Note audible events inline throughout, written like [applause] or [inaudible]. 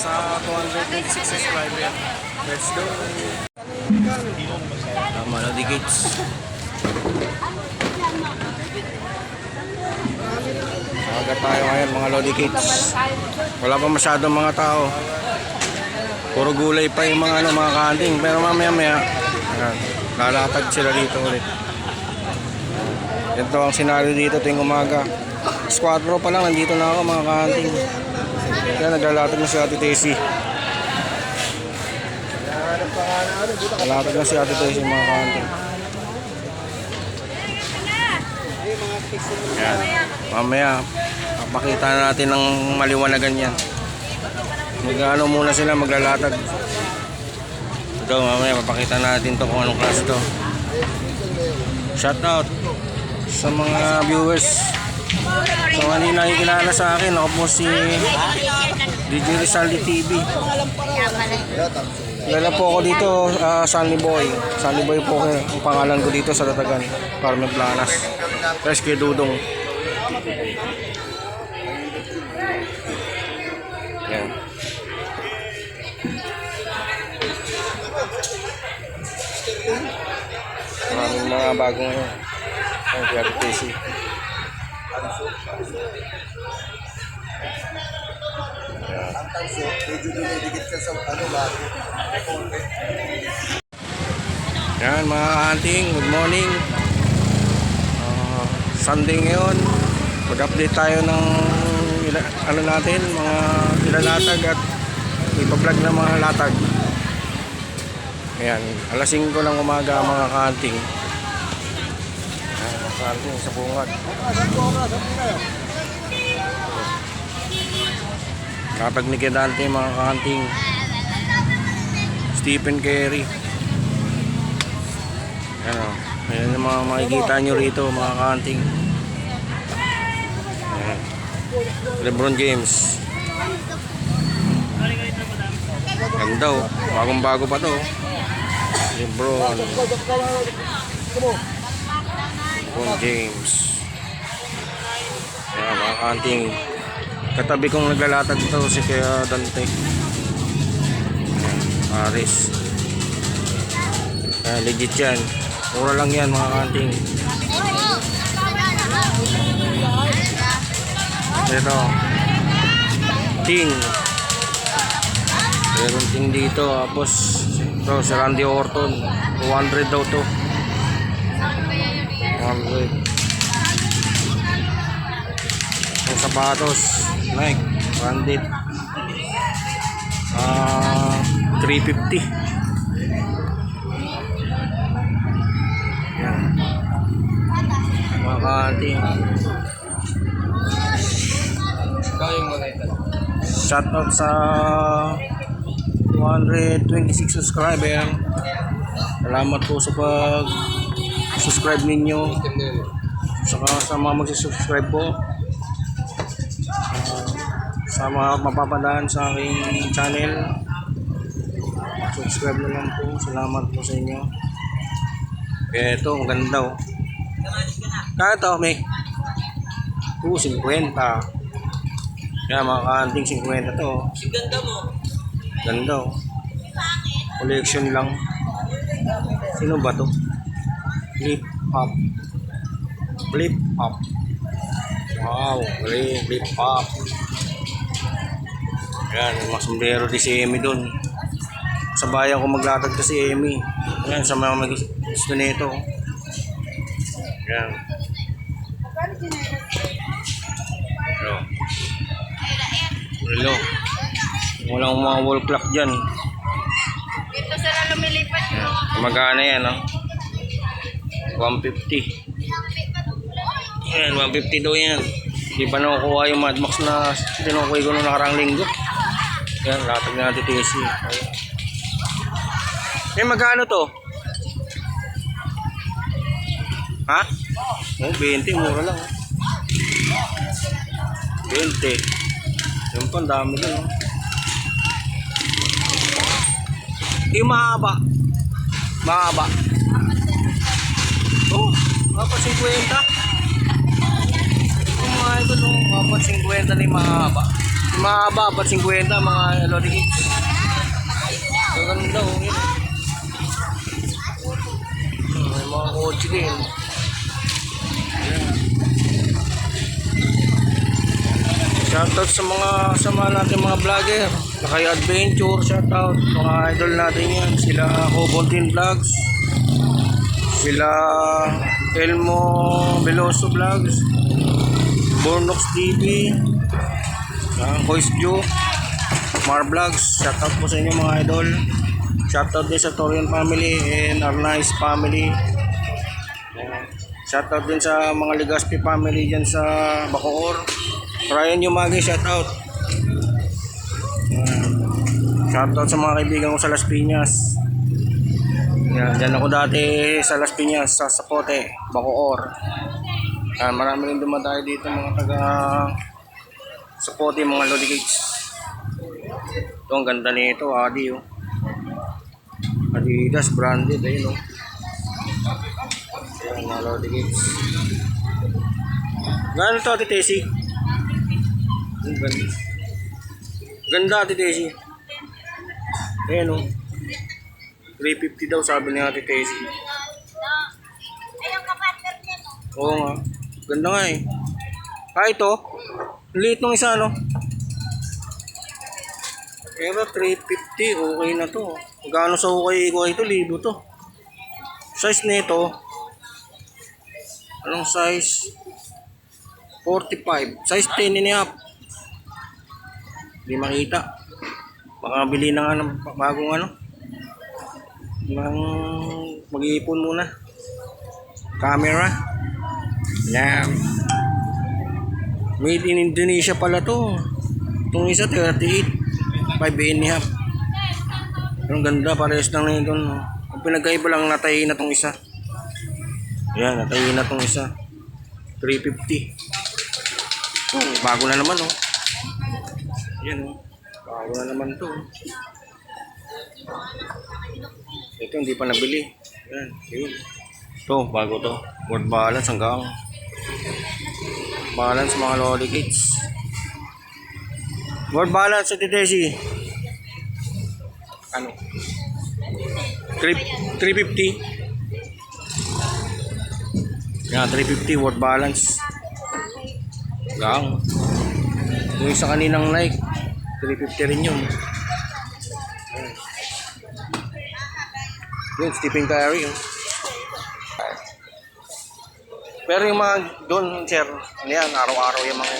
sa 226 subscriber. Let's go! Tama na di gates. Aga tayo ngayon mga Lodi Kids. Wala pa masyadong mga tao. Puro gulay pa yung mga ano, mga kanting. Pero mamaya maya, ayan, lalatag sila dito ulit. Ito ang senaryo dito tuwing umaga. Squadro pa lang, nandito na ako mga kanting. Kaya naglalatag na si Ate Tessie. Lalatag na si Ate Tessie mga kanting. Yan. Mamaya, papakita natin ng maliwanagan yan. Mag-ano muna sila, maglalatag. Ito, mamaya papakita natin to kung anong klase to. Shout out sa mga viewers. Mga hindi nakikilala sa akin, ako po si DJ Rizaldi TV. Kilala po ako dito, uh, Sunny Boy. Sunny Boy po ako, ang pangalan ko dito sa Tatagan, Carmen Planas. Rescue Dudong. Yan. Maraming mga bago ngayon. Ang PRTC. Yan mga hunting, good morning. Ah, Sunday ngayon. Mag-update tayo ng ila, ano natin, mga ilalatag at ipa-vlog ng mga latag. Ayan, alas 5 ng umaga mga ka-hunting. Ayan, mga ka-hunting sa bungad. Latag ni Kedante mga ka-hunting. Stephen Carey. Ano, ayan yung mga makikita nyo rito mga ka-hunting. Ayan. Lebron James. Ganda oh. Bagong bago pa to. Lebron. Lebron James. Ayan mga ka-hunting. Katabi kong naglalatag to si Kaya Dante. Paris. Ayan, legit yan. Mura lang yan mga kanting. Ito. Ting. Meron ting dito. Tapos ito si Randy Orton. 200 daw to. 100. Yung sapatos. Nike. Branded. Ah, 350. Yan. Mga kanting. Shoutout sa 226 subscriber. Salamat po sa pag subscribe ninyo. Saka sa mga magsusubscribe po. Sa mga mapapadaan sa aking channel. Subscribe na lang po. Salamat po sa inyo. Kaya ito, ang ganda oh. Kaya ito, may 250. Kaya mga kanting 50 to. oh. Ganda mo. Ganda oh. Collection lang. Sino ba to? Flip up. Flip up. Wow, flip, flip up. Yan, may mga sombrero di si Amy dun. Sa bayan ko maglatag to si Amy. Yan, sa mga mag gusto nito. Yan. Hello. Hello. Walang mga wall clock dyan. Dito sila lumilipat Magkano yan, no? 150. Yan, 150 daw yan. Di pa nakukuha yung Mad Max na tinukuha ko nung nakarang linggo. Yan, latag na natin TC. Eh, magkano to? Ha? Oh, 20, mura lang. oh. 20. Yung pa, dami dun, oh. Yung mahaba. Mahaba. Oh, apa 50? Yung mga ito apat 50 na yung mahaba. Mahaba, apat 50 mga Lodi Kids. Ang ganda oh, yun. Hmm, May mga kotse din. Shoutout sa mga sama natin mga vlogger. Lakay Adventure, shoutout. Mga idol natin yan. Sila Cobontin Vlogs. Sila Elmo Veloso Vlogs. Bornox TV. Voice View. Mar Vlogs. Shoutout po sa inyo mga idol. Shoutout din sa Torian family and Arnice family. Ayan. Shoutout din sa mga Legaspi family dyan sa Bacoor. Ryan Yumagi, shoutout. Ayan. Shoutout sa mga kaibigan ko sa Las Piñas. Yan, dyan ako dati sa Las Piñas, sa Sapote, Bacoor. Yan, marami rin dumadayo dito mga taga Sapote, mga Lodi Cakes. Ito, ang ganda nito, Adi, oh. Adidas, branded, ayun, oh. Ayan, mga Lodi Cakes. Gano'n to, Ate Tessie? Ganda. Ganda, Ate Tessie. Ayan, oh. 350 daw sabi ni Ate Tessie. Ayun kapater niya, no? Oo nga. Ganda nga eh. Ah, ito. Liit nung isa, no? Pero 350, okay na to. Magkano sa okay ko ito? Libo to. Size nito. Anong size? 45. Size 10 and a. Hindi makita. Baka bili na nga ng bagong ano. Nang mag-iipon muna. Camera. Yan. Made in Indonesia pala to. Itong isa 38. 5 and a half. Ang ganda, parehas lang na ito. Ang pinagkaiba lang natay na tong isa. Yan, natay na tong isa. 350. Oh, bago na naman oh. Yan oh. Bago na naman to. oh. Ito hindi pa nabili. Yan, yun. Ito, bago to. Word balance hanggang balance mga lolly kids. Word balance sa Tedesi. Ano? 3, 350. Yan, 350 word balance. Gang. Yung isa kaninang like, 350 rin yun. Yun, Stephen Curry. Yun. Pero yung mga doon, sir, ano yan, araw-araw yung mga...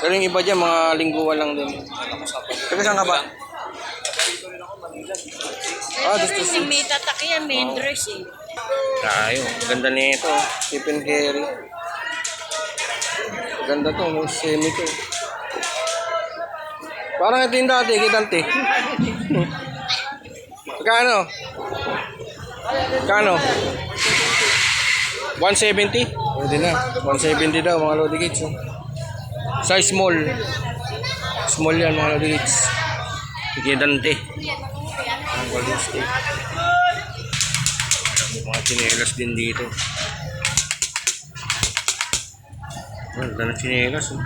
Pero yung iba dyan, mga lingguan lang din. Taga saan ka ba? Ah, gusto si... May tatak yan, may dress eh. Tayo, ganda nito. Stephen Curry. Ganda to, may semi to. Parang ito yung dati, kitante. Kano? Kano? 170? Pwede na. 170 daw mga Lodi Kids. Oh. Size small. Small yan mga Lodi Kids. Kitante. Ang State. Mga chinelas din dito. Ganda ng chinelas. Oh.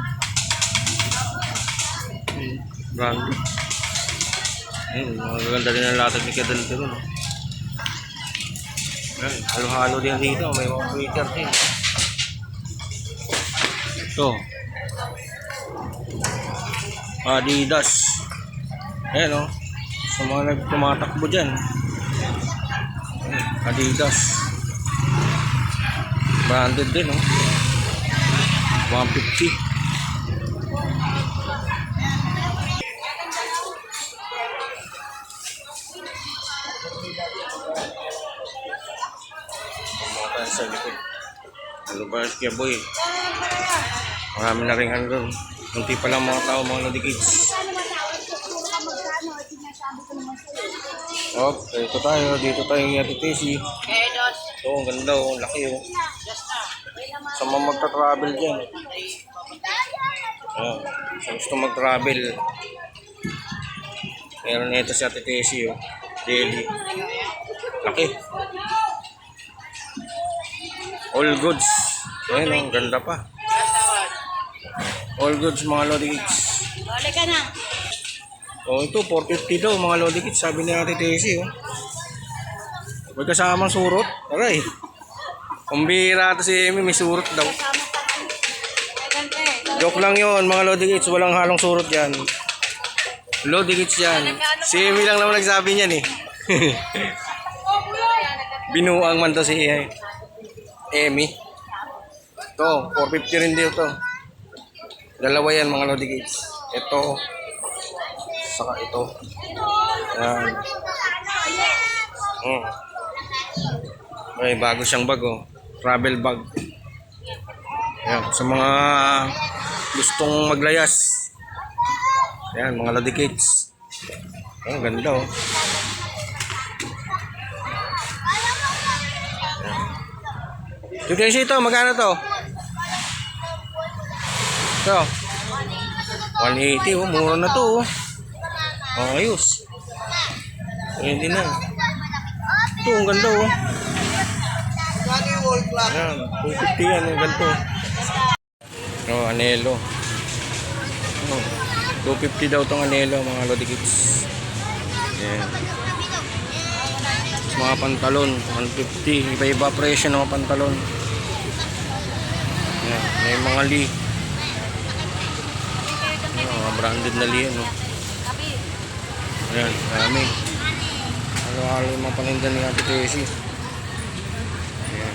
Brando. Ayun, magaganda rin ang latag ni Kadante ron. Oh. Halo-halo din dito. May mga Twitter din. Ito. Adidas. Ayan o. Sa mga nagtumatakbo dyan. Adidas. Branded din o. 150. Ba kaya boy? Marami na rin doon. Kunti pa lang mga tao, mga nadikids. Oh, dito tayo. Dito tayo yung Yatitisi. Eh, dos. Oo, ang ganda oh. Ang Laki oh. Sa mga magta-travel dyan. Ayan. Sa gusto mag-travel. Meron nito si Ate Tessie oh. Daily. Laki. All goods. Ayan oh, ang ganda pa. All goods mga Lodi Kids. Balik ka na. Oh, ito 450 daw mga Lodi Kids. Sabi ni Ate Tessie, oh. May kasamang surot. Aray. Kumbira to si Amy, may surot daw. Joke lang yon mga Lodi Kids. Walang halong surot yan. Lodi Kids yan. Si Amy lang naman nagsabi niyan eh. [laughs] Binuang man to si eh, Amy. Ito, 450 rin dito. Dalawa yan mga Lodi Kids. Ito. Saka ito. Yan. Hmm. May bago siyang bag oh. Travel bag. Yan. Sa mga gustong maglayas. Yan, mga Lodi Kids. Ang ganda oh. Ito guys, ito, magkano to? Ito. 180 oh, mura na to oh. Oh, ayos. Pwede na. Ito, ang ganda oh. Yan, 250 yan, ang ganito. Oh, anelo. Oh, 250 daw tong anelo, mga Lodi Kids. Yan. Sa mga pantalon, 150. Iba-iba presyo ng mga pantalon. Yan, may mga li. Branded na li, ano. Ayan, dami. Halo-halo yung mga paninda ni Ate Tessie. Ayan.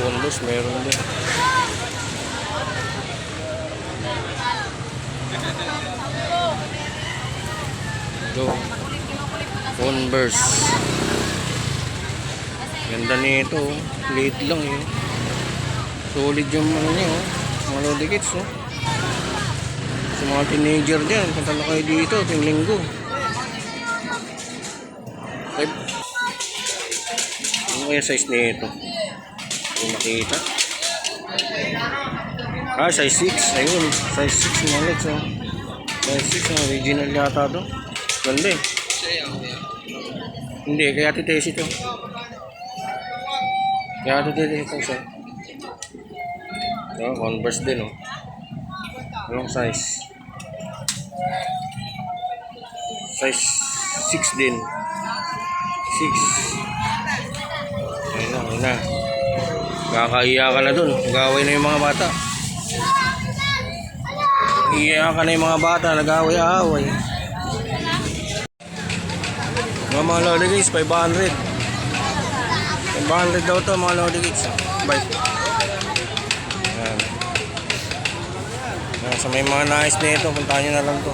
Boneless, meron din. Ito. Converse. Ganda nito. oh. Late lang yun. Solid yung ano niya. Oh. Mga Lodi Kids. Oh. Sa mga teenager dyan, punta na kayo dito, ting linggo. Ano kaya size nito? Hindi makita. Ah, size 6. Ayun, size 6 mga. Oh. Size 6, original yata to. Ganda eh. Hindi, kaya titesi to. Kaya titesi to siya. Oh, Converse din oh. Anong size? Size 6 din. 6. Ayun na, ayun na. Kakaiya ka na dun. Nag-away na yung mga bata. Iya ka na yung mga bata. Nag-away-away. Mga mga lodi guys, 500. 500 daw to mga lodi guys. Bye. Ayan. Ayan, sa may mga nice na ito, puntahan nyo na lang to.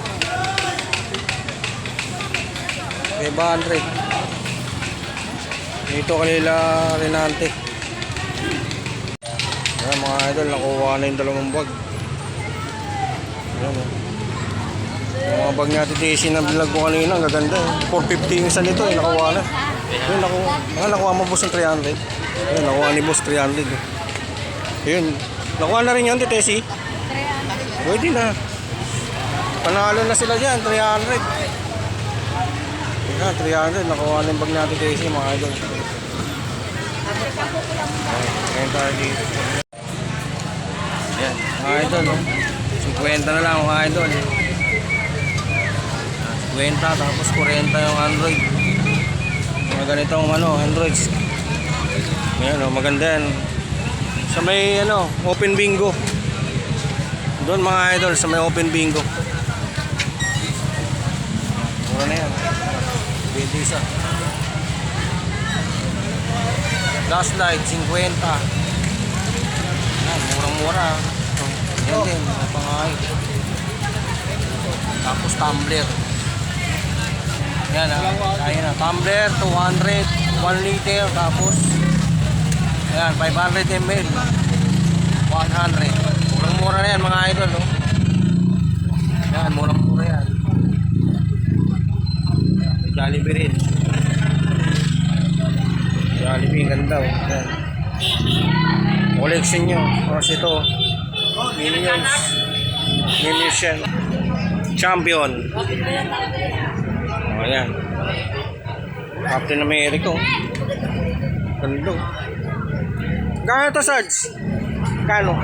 500. Dito kanila Renante. Ayan mga idol, nakuha na yung dalawang bag. Ayan o. Yung mga bag natin TC na vlog ko kanina, ang gaganda eh. 450 yung isa nito eh, nakuha na. Yun, nakuha, ah, nakuha mo boss ng 300. Ayun, nakuha ni boss 300 eh. Yun, nakuha na rin yan, Tesi. Pwede na. Panalo na sila dyan, 300. Yan, 300. Nakuha na yung bag natin Tesi, mga idol. Ayan tayo dito. Yan, mga idol. Oh. 50 na lang mga idol. 50 tapos 40 yung Android. Mga ganitong ano, Androids. Ayan, oh, maganda yan. Sa may ano, open bingo. Doon mga idol, sa may open bingo. Mura na yan. 20 isa. Last light, 50. Yan, murang-mura. Yan din, mga pangay. Tapos tumbler. Yan ah, kaya na. Tumbler, 200, 1 liter, tapos yan, 500 ml. 100. Murang-mura na yan mga idol, no? Yan, murang-mura yan. May Jollibee rin. Jollibee, ganda, oh. Yan. Collection nyo. Tapos ito, Minions. Minions yan. Champion. O, yan. Captain America, oh. Ganda, oh. Kaya to, Sarge? Magkano?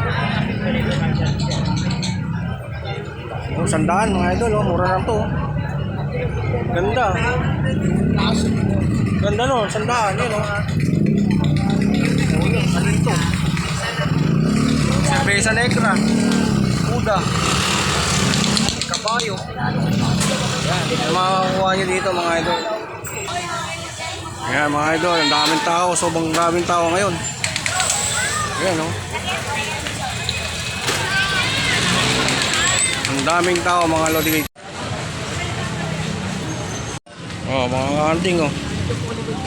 Oh, sandaan mga idol, oh. mura lang to. oh. Ganda. Ganda no, sandaan, yun oh. Ano ito? Cerveza Negra. Buda. Kabayo. Yan, makakuha nyo dito mga idol. Yan mga idol, ang daming tao, sobrang daming tao ngayon. Yan oh. Daming tao mga lodi. Oh, mga kanting oh.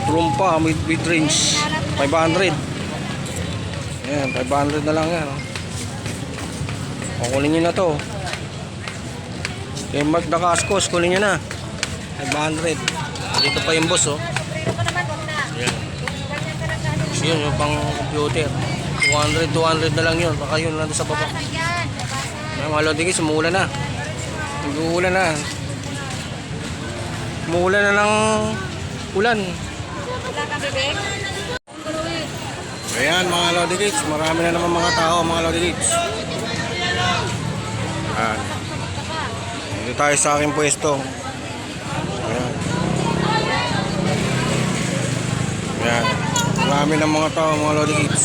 Trumpa with, with range 500. Yan, 500 na lang yan. Oh. Kukunin nyo na to. Kay Mark Dacascos, kunin nyo na. 500. Dito pa yung boss oh. Yan. Yun yung pang computer. 200, 200 na lang yun. Baka yun lang sa baba. Ay, mga lodi guys, umuulan na. Nag-uulan na. Umuulan na ng ulan. Wala? Ayan mga Lodi Gates, marami na naman mga tao mga Lodi Gates. Ayan. Dito tayo sa aking pwesto. Ayan. Ayan. Marami na mga tao mga Lodi Gates.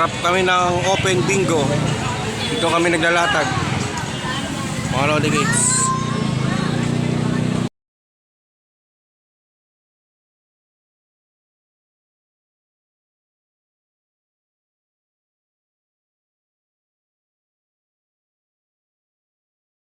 Harap kami ng open bingo. Dito kami naglalatag. Mga Lodi Gates.